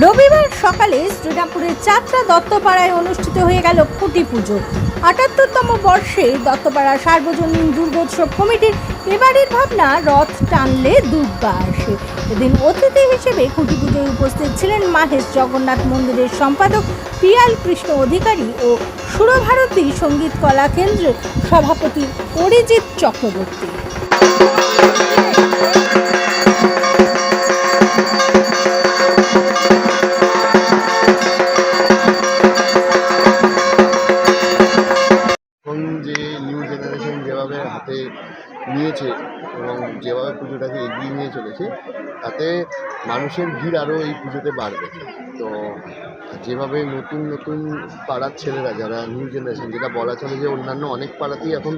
রবিবার সকালে শ্রীরামপুরের চাত্রা দত্তপাড়ায় অনুষ্ঠিত হয়ে গেল খুঁটি পুজো। আটাত্তরতম বর্ষে দত্তপাড়া সার্বজনীন দুর্গোৎসব কমিটির এবারের ভাবনা, রথ টানলে দুর্গা আসে। এদিন অতিথি হিসেবে খুঁটি পুজোয় উপস্থিত ছিলেন মাহেশ জগন্নাথ মন্দিরের সম্পাদক পিয়াল কৃষ্ণ অধিকারী ও সুরভারতী সংগীত কলা কেন্দ্রের সভাপতি অরিজিৎ চক্রবর্তী। নিয়েছে এবং যেভাবে পুজোটাকে এগিয়ে নিয়ে চলেছে, তাতে মানুষের ভিড় আরও এই পুজোতে বাড়বে। তো যেভাবে নতুন নতুন পাড়ার ছেলেরা, যারা নিউ জেনারেশন যেটা বলা চলে যে অন্যান্য অনেক পাড়াতেই এখন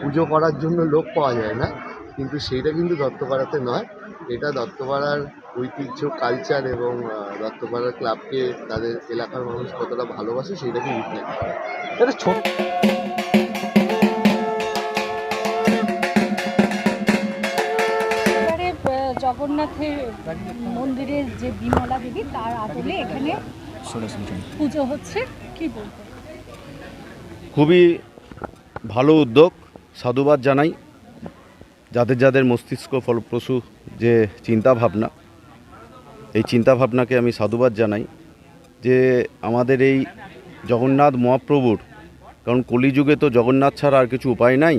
পুজো করার জন্য লোক পাওয়া যায় না, কিন্তু সেইটা কিন্তু দত্তপাড়াতে নয়। এটা দত্তপাড়ার ঐতিহ্য কালচার এবং দত্তপাড়ার ক্লাবকে তাদের এলাকার মানুষ কতটা ভালোবাসে, সেইটাকে রিফ্লেক্ট করে। এটা ছোট জগন্নাথের মন্দিরের যে বিমলা দেবী, তার আদলে এখানে পুজো হচ্ছে। কি বলব? খুবই ভালো উদ্যোগ, সাধুবাদ জানাই। যাদের যাদের মস্তিষ্ক ফলপ্রসূ যে চিন্তা ভাবনা এই চিন্তা ভাবনাকে আমি সাধুবাদ জানাই যে আমাদের এই জগন্নাথ মহাপ্রভুর, কারণ কলিযুগে তো জগন্নাথ ছাড়া আর কিছু উপায় নাই।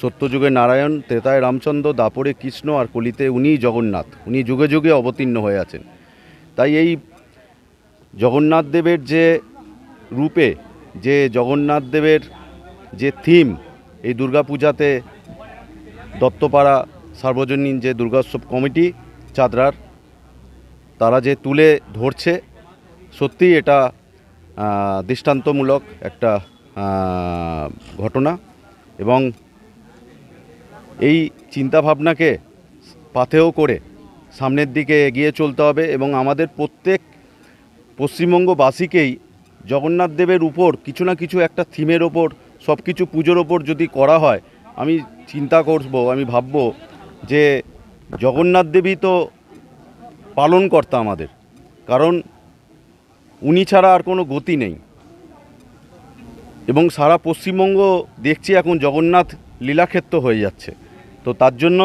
সত্যযুগে নারায়ণ তেতায় রামচন্দ্র, দাপরে কৃষ্ণ আর কলিতে উনিই জগন্নাথ। উনি যুগে যুগে অবতীর্ণ হয়ে আছেন। তাই এই জগন্নাথ দেবের যে রূপে, যে জগন্নাথ দেবের যে থিম, এই দুর্গাপূজাতে দত্তপাড়া সার্বজনীন যে দুর্গোৎসব কমিটি চাদরার, তারা যে তুলে ধরছে, সত্যিই এটা দৃষ্টান্তমূলক একটা ঘটনা। এবং এই চিন্তাভাবনাকে পাথেয় করে সামনের দিকে এগিয়ে চলতে হবে এবং আমাদের প্রত্যেক পশ্চিমবঙ্গবাসীকেই জগন্নাথ দেবের উপর কিছু না কিছু একটা থিমের ওপর সব কিছু পুজোর ওপর যদি করা হয়, আমি চিন্তা করব, আমি ভাবব যে জগন্নাথ দেবী তো পালনকর্তা আমাদের। কারণ উনি ছাড়া আর কোনো গতি নেই। এবং সারা পশ্চিমবঙ্গ দেখছি এখন জগন্নাথ লীলাক্ষেত্র হয়ে যাচ্ছে। তো তার জন্য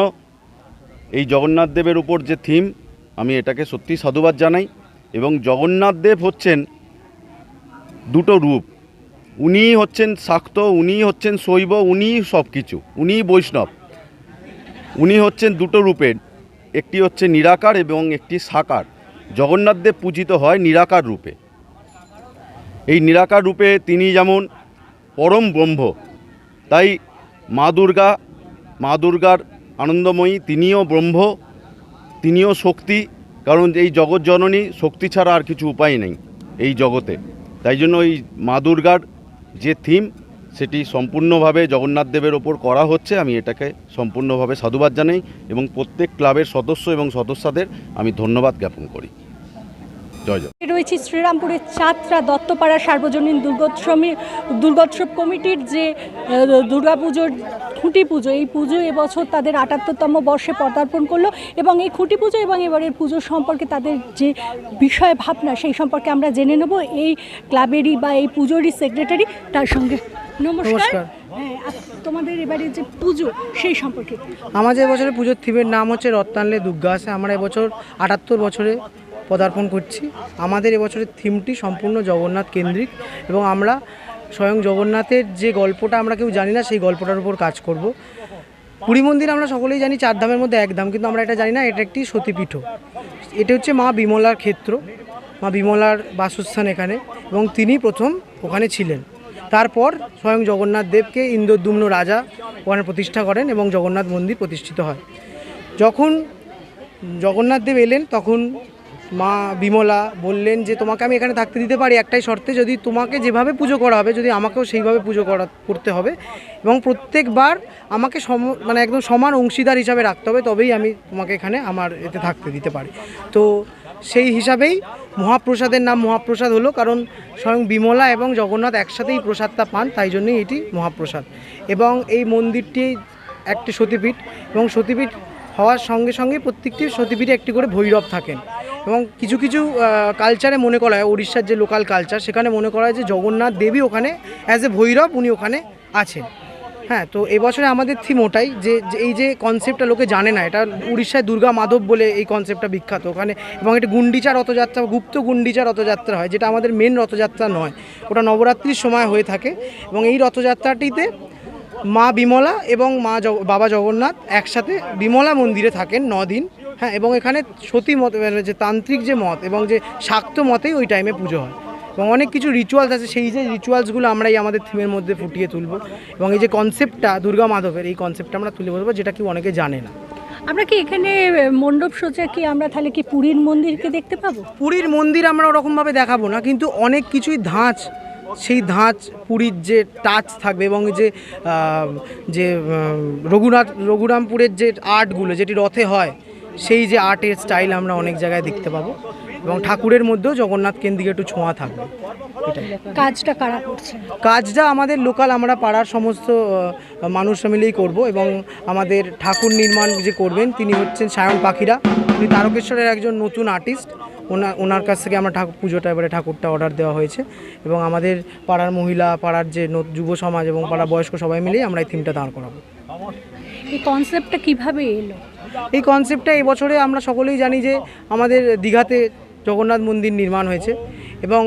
এই জগন্নাথ দেবের উপর যে থিম আমি এটাকে সত্যি সাধুবাদ জানাই এবং জগন্নাথ দেব হচ্ছেন দুটো রূপ। উনিই হচ্ছেন শাক্ত উনিই হচ্ছেন শৈব উনিই সব কিছু উনিই বৈষ্ণব। উনি হচ্ছেন দুটো রূপের, একটি হচ্ছে নিরাকার এবং একটি সাকার। জগন্নাথ দেব পূজিত হয় নিরাকার রূপে। এই নিরাকার রূপে তিনি যেমন পরম ব্রহ্ম, তাই মা দুর্গা মা দুর্গার আনন্দময়ী, তিনিও ব্রহ্ম, তিনিও শক্তি, কারণ এই জগৎ জননী শক্তি ছাড়া আর কিছু উপায় নেই এই জগতে। তাই জন্য এই মা দুর্গার যে থিম সেটি সম্পূর্ণভাবে জগন্নাথ দেবের ওপর করা হচ্ছে। আমি এটাকে সম্পূর্ণভাবে সাধুবাদ জানাই এবং প্রত্যেক ক্লাবের সদস্য এবং সদস্যদের আমি ধন্যবাদ জ্ঞাপন করি। রয়েছে শ্রীরামপুরের চাত্রা দত্তপাড়া সার্বজনীন দুর্গোৎসবী দুর্গোৎসব কমিটির যে দুর্গাপুজোর খুঁটি পুজো। এই পুজো এবছর তাদের আটাত্তরতম বর্ষে পদার্পণ করল এবং এই খুঁটি পুজো এবং এবারের পুজো সম্পর্কে তাদের যে বিষয় ভাবনা সেই সম্পর্কে আমরা জেনে নেব। এই ক্লাবেরই বা এই পুজোরই সেক্রেটারি তার সঙ্গে। নমস্কার। হ্যাঁ তোমাদের এবারে যে পুজো সেই সম্পর্কে। আমাদের এবছরের পুজোর থিমের নাম হচ্ছে রত্নানলে দুর্গা আসে। আমরা এবছর আটাত্তর বছরে পদার্পণ করছি। আমাদের এবছরের থিমটি সম্পূর্ণ জগন্নাথ কেন্দ্রিক এবং আমরা স্বয়ং জগন্নাথের যে গল্পটা আমরা কেউ জানি না, সেই গল্পটার উপর কাজ করব। পুরী মন্দির আমরা সকলেই জানি চার ধামের মধ্যে এক ধাম, কিন্তু আমরা এটা জানি না, এটা একটি সতীপীঠ। এটা হচ্ছে মা বিমলার ক্ষেত্র। মা বিমলার বাসস্থান এখানে এবং তিনি প্রথম ওখানে ছিলেন। তারপর স্বয়ং জগন্নাথ দেবকে ইন্দ্রদ্যুম্ন রাজা ওখানে প্রতিষ্ঠা করেন এবং জগন্নাথ মন্দির প্রতিষ্ঠিত হয়। যখন জগন্নাথ দেব এলেন, তখন মা বিমলা বললেন যে, তোমাকে আমি এখানে থাকতে দিতে পারি একটাই শর্তে, যদি তোমাকে যেভাবে পুজো করা হবে, যদি আমাকেও সেইভাবে পুজো করা, করতে হবে এবং প্রত্যেকবার আমাকে সম মানে একদম সমান অংশীদার হিসাবে রাখতে হবে, তবেই আমি তোমাকে এখানে আমার এতে থাকতে দিতে পারি। তো সেই হিসাবেই মহাপ্রসাদের নাম মহাপ্রসাদ হলো, কারণ স্বয়ং বিমলা এবং জগন্নাথ একসাথেই প্রসাদটা পান, তাই জন্যই এটি মহাপ্রসাদ। এবং এই মন্দিরটি একটি সতীপীঠ এবং সতীপীঠ হওয়ার সঙ্গে সঙ্গে প্রত্যেকটি সতীপীঠে একটি করে ভৈরব থাকেন। এবং কিছু কিছু কালচারে মনে করা হয় উড়িষ্যার যে লোকাল কালচার সেখানে মনে করা হয় যে জগন্নাথ দেবী ওখানে অ্যাজ এ ভৈরব উনি ওখানে আছেন। হ্যাঁ তো এবছরে আমাদের থিম ওটাই যে এই যে কনসেপ্টটা লোকে জানে না, এটা উড়িষ্যায় দুর্গা মাধব বলে এই কনসেপ্টটা বিখ্যাত। ওখানে এবং এটা গুন্ডিচা রথযাত্রা, গুপ্ত গুন্ডিচা রথযাত্রা হয়, যেটা আমাদের মেন রথযাত্রা নয়। ওটা নবরাত্রির সময় হয়ে থাকে এবং এই রথযাত্রাটিতে মা বিমলা এবং মা বাবা জগন্নাথ একসাথে বিমলা মন্দিরে থাকেন দিন। হ্যাঁ এবং এখানে সতী মত মানে যে তান্ত্রিক যে মত এবং যে শাক্ত মতেই ওই টাইমে পুজো হয়। এবং অনেক কিছু রিচুয়ালস আছে সেই যে রিচুয়ালসগুলো আমরা এই আমাদের থিমের মধ্যে ফুটিয়ে তুলবো। এবং এই যে কনসেপ্টটা দুর্গা মাধবের এই কনসেপ্টটা আমরা তুলে বলব যেটা কি অনেকে জানে না। আমরা কি এখানে মণ্ডপ সোজা কি আমরা তাহলে কি পুরীর মন্দিরকে দেখতে পাবো? পুরীর মন্দির আমরা ওরকমভাবে দেখাবো না কিন্তু অনেক কিছুই ধাঁচ সেই ধাঁচ পুরীর যে টাচ থাকবে এবং যে যে রঘুনাথ রঘুরামপুরের যে আর্টগুলো যেটি রথে হয় সেই যে আর্টের স্টাইল আমরা অনেক জায়গায় দেখতে পাবো। এবং ঠাকুরের মধ্যেও জগন্নাথ কেন্দ্রিক একটু ছোঁয়া থাকবে। এটাই। কাজটা কারা করছে? কাজটা আমাদের লোকাল আমরা পাড়ার সমস্ত মানুষরা মিলেই করব এবং আমাদের ঠাকুর নির্মাণ যে করবেন তিনি হচ্ছেন সায়ন পাখিরা। তিনি তারকেশ্বরের একজন নতুন আর্টিস্ট। ওনার ওনার কাছ থেকে আমরা ঠাকুর পুজোটা এবারে ঠাকুরটা অর্ডার দেওয়া হয়েছে। এবং আমাদের পাড়ার মহিলা পাড়ার যে যুব সমাজ এবং পাড়ার বয়স্ক সবাই মিলেই আমরা এই থিমটা দাঁড় করাবো। এই কনসেপ্টটা কীভাবে এলো? এই কনসেপ্টটা এবছরে আমরা সকলেই জানি যে আমাদের দীঘাতে জগন্নাথ মন্দির নির্মাণ হয়েছে এবং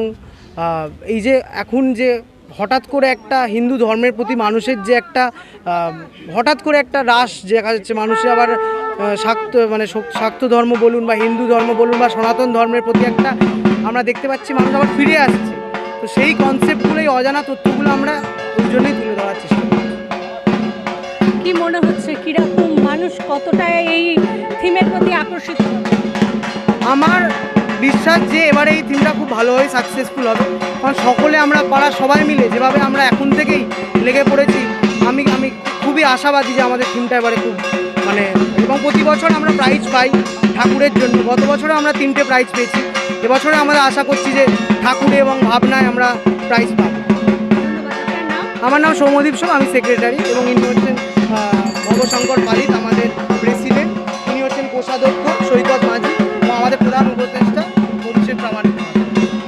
এই যে এখন যে হঠাৎ করে একটা হিন্দু ধর্মের প্রতি মানুষের যে একটা হঠাৎ করে একটা রাস দেখা যাচ্ছে মানুষের আবার শাক্ত মানে শাক্ত ধর্ম বলুন বা হিন্দু ধর্ম বলুন বা সনাতন ধর্মের প্রতি একটা আমরা দেখতে পাচ্ছি, মানুষ আবার ফিরে আসছে। তো সেই কনসেপ্টগুলো এই অজানা তথ্যগুলো আমরা ওই জন্যই তুলে ধরার চেষ্টা করি। কি মনে হচ্ছে কীরকম মানুষ কতটা এই থিমের প্রতি আকর্ষিত আমার বিশ্বাস যে এবারে এই থিমটা খুব ভালোভাবে সাকসেসফুল হবে। কারণ সকলে আমরা পাড়ার সবাই মিলে যেভাবে আমরা এখন থেকেই লেগে পড়েছি আমি আমি খুবই আশাবাদী যে আমাদের থিমটা এবারে খুব মানে এবং প্রতি বছর আমরা প্রাইজ পাই ঠাকুরের জন্য। গত বছরে আমরা তিনটে প্রাইজ পেয়েছি। এবছরে আমরা আশা করছি যে ঠাকুরে এবং ভাবনায় আমরা প্রাইজ পাবো। ধন্যবাদ। আমার নাম সৌমদীপ সোম আমি সেক্রেটারি এবং ইনি হচ্ছেন আহ, ভবশঙ্কর পালিত আমাদের প্রেসিডেন্ট। ইনি হচ্ছেন কোষাধ্যক্ষ সৈকত মাঝি এবং আমাদের প্রধান উপদেষ্টা অভিষেক প্রামাণিক।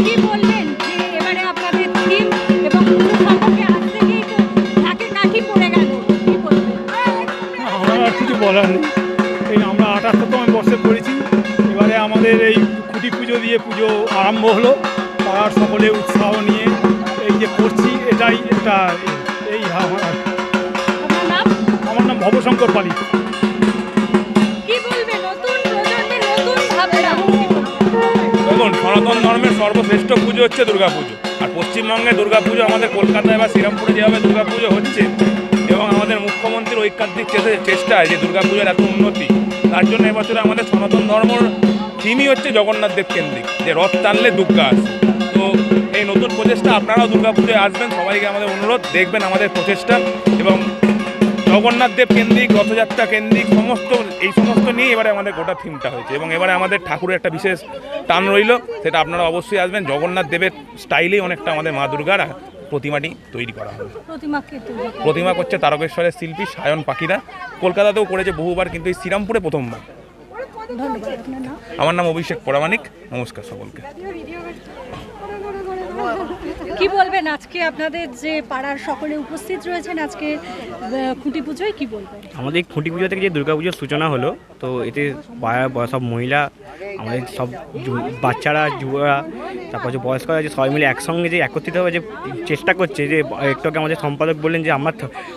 কি বলবেন যে এবারে আপনাদের থিম এবং সম্পর্কে আজ থেকেই তো ঢাকে কাঠি পড়ে গেল। কি বলবেন? আমার আর কিছু বলার নেই। এই আমরা আটাত্তরতম বর্ষে পড়েছি। এবারে আমাদের এই খুঁটি পুজো দিয়ে পুজো আরম্ভ হলো। পাড়ার সকলে উৎসাহ নিয়ে এই যে করছি এটাই এটা এই আমার ভবশঙ্কর পালিত। কি বলবেন নতুন প্রজন্মের নতুন ভাবনা? দেখুন সনাতন ধর্মের সর্বশ্রেষ্ঠ পুজো হচ্ছে দুর্গাপুজো। আর পশ্চিমবঙ্গে দুর্গাপুজো আমাদের কলকাতায় বা শ্রীরামপুরে যেভাবে দুর্গাপুজো হচ্ছে এবং আমাদের মুখ্যমন্ত্রীর ঐকান্তিক চে- চেষ্টায় যে দুর্গাপুজোর এত উন্নতি তার জন্য এবছরে আমাদের সনাতন ধর্মর থিমই হচ্ছে জগন্নাথ দেব কেন্দ্রিক। যে রথ টানলে দুর্গা আসে তো এই নতুন প্রচেষ্টা আপনারাও দুর্গাপুজোয় আসবেন সবাইকে আমাদের অনুরোধ দেখবেন আমাদের প্রচেষ্টা এবং জগন্নাথ দেব কেন্দ্রিক রথযাত্রা কেন্দ্রিক সমস্ত এই সমস্ত নিয়ে এবারে আমাদের গোটা থিমটা হয়েছে এবং এবারে আমাদের ঠাকুরের একটা বিশেষ টান রইল সেটা আপনারা অবশ্যই আসবেন। জগন্নাথ দেবের স্টাইলেই অনেকটা আমাদের মা দুর্গার প্রতিমাটি তৈরি করা হবে। প্রতিমা করছে তারকেশ্বরের শিল্পী সায়ন পাখিরা। কলকাতাতেও করেছে বহুবার কিন্তু এই শ্রীরামপুরে প্রথমবার। আমার নাম অভিষেক পরামানিক নমস্কার সকলকে। কি বলবেন? আজকে আপনাদের যে পাড়ার সকলে উপস্থিত রয়েছেন, আজকে খুঁটি পুজোয় কি বলবেন? আমাদের খুঁটি পুজো থেকে যে দুর্গা পুজোর সূচনা হলো, তো এতে সব মহিলা আমাদের সব বাচ্চারা, যুবরা, তারপর যে বয়স্করা যে সবাই মিলে একসঙ্গে যে একত্রিত হয়ে যে চেষ্টা করছে যে একটু আমাদের সম্পাদক বললেন যে আমার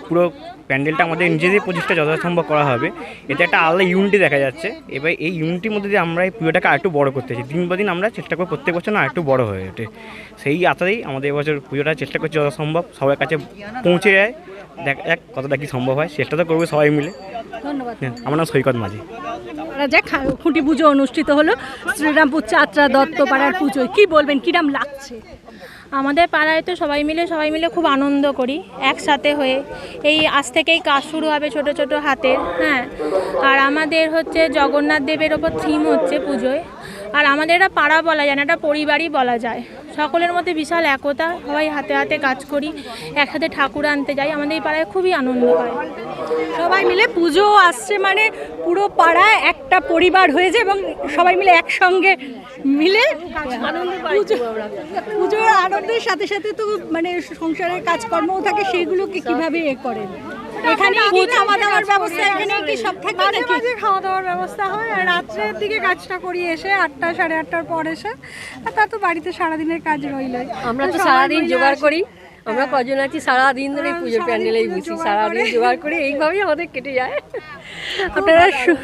পুরো প্যান্ডেলটা আমাদের নিজেদের প্রচেষ্টা যথাসম্ভব করা হবে। এতে একটা আলাদা ইউনিটি দেখা যাচ্ছে। এবার এই ইউনিটির মধ্যে দিয়ে আমরা এই পুজোটাকে আরেকটু বড় করতে চাই। দিন বা দিন আমরা চেষ্টা করি প্রত্যেক বছর না আরেকটু বড় হয়ে ওঠে। সেই আশাতেই আমাদের এবছর পুজোটা চেষ্টা করছি যথাসম্ভব সবার কাছে পৌঁছে যায়। দেখা যাক কতটা কি সম্ভব হয়। চেষ্টা তো করবে সবাই মিলে। ধন্যবাদ। হ্যাঁ, আমার নাম সৈকত মাঝি। যাক খুঁটি পুজো অনুষ্ঠিত হলো। শ্রীরামপুর চাত্রা দত্তপাড়ার পুজোয়। কি বলবেন কিরাম লাগছে? আমাদের পাড়ায় তো সবাই মিলে সবাই মিলে খুব আনন্দ করি একসাথে হয়ে। এই আজ থেকেই কাজ শুরু হবে ছোট ছোট হাতের হ্যাঁ। আর আমাদের হচ্ছে জগন্নাথ দেবের ওপর থিম হচ্ছে পুজোয়। আর আমাদের এটা পাড়া বলা যায় না এটা পরিবারই বলা যায়। সকলের মধ্যে বিশাল একতা, সবাই হাতে হাতে কাজ করি, একসাথে ঠাকুর আনতে যাই, আমাদের এই পাড়ায় খুবই আনন্দ হয়। সবাই মিলে পুজো আসছে মানে পুরো পাড়ায় একটা পরিবার হয়ে যায় এবং সবাই মিলে একসঙ্গে মিলে পুজোর আনন্দের সাথে সাথে তো মানে সংসারের কাজকর্মও থাকে, সেগুলোকে কীভাবে এ করেন? এখানে খাওয়া দাওয়ার ব্যবস্থা এখানে কি সব থাকে মাঝে মাঝে খাওয়া দাওয়ার ব্যবস্থা হয় আর রাত্রের দিকে কাজটা করি এসে আটটা সাড়ে আটটার পর এসে আর তা তো বাড়িতে সারাদিনের কাজ আমরা তো সারাদিন জোগাড় করি। আমরা কজন আছি সারাদিন ধরে এই পুজোর প্যান্ডেলেই বুঝি সারাদিন জোগাড় করে এইভাবেই আমাদের কেটে যায়। আপনারা শু-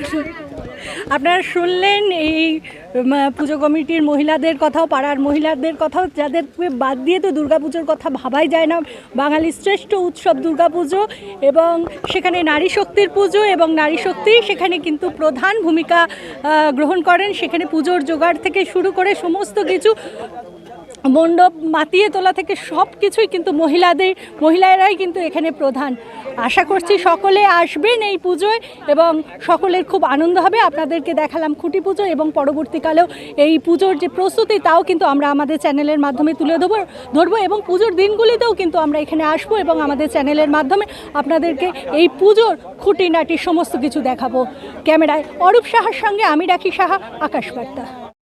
আপনারা শুনলেন এই পুজো কমিটির মহিলাদের কথাও, পাড়ার মহিলাদের কথাও, যাদেরকে বাদ দিয়ে তো দুর্গাপুজোর কথা ভাবাই যায় না। বাঙালির শ্রেষ্ঠ উৎসব দুর্গাপুজো এবং সেখানে নারী শক্তির পুজো এবং নারী শক্তি সেখানে কিন্তু প্রধান ভূমিকা গ্রহণ করেন। সেখানে পুজোর জোগাড় থেকে শুরু করে সমস্ত কিছু মণ্ডপ মাতিয়ে তোলা থেকে সব কিছুই কিন্তু মহিলাদের, মহিলারাই কিন্তু এখানে প্রধান। আশা করছি সকলে আসবেন এই পুজোয় এবং সকলের খুব আনন্দ হবে। আপনাদেরকে দেখালাম খুঁটি পুজো এবং পরবর্তীকালেও এই পুজোর যে প্রস্তুতি, তাও কিন্তু আমরা আমাদের চ্যানেলের মাধ্যমে তুলে দেবো ধরবো এবং পুজোর দিনগুলিতেও কিন্তু আমরা এখানে আসব এবং আমাদের চ্যানেলের মাধ্যমে আপনাদেরকে এই পুজোর খুঁটিনাটি সমস্ত কিছু দেখাবো। ক্যামেরায় অরূপ সাহার সঙ্গে আমি রাখি সাহা, আকাশবার্তা।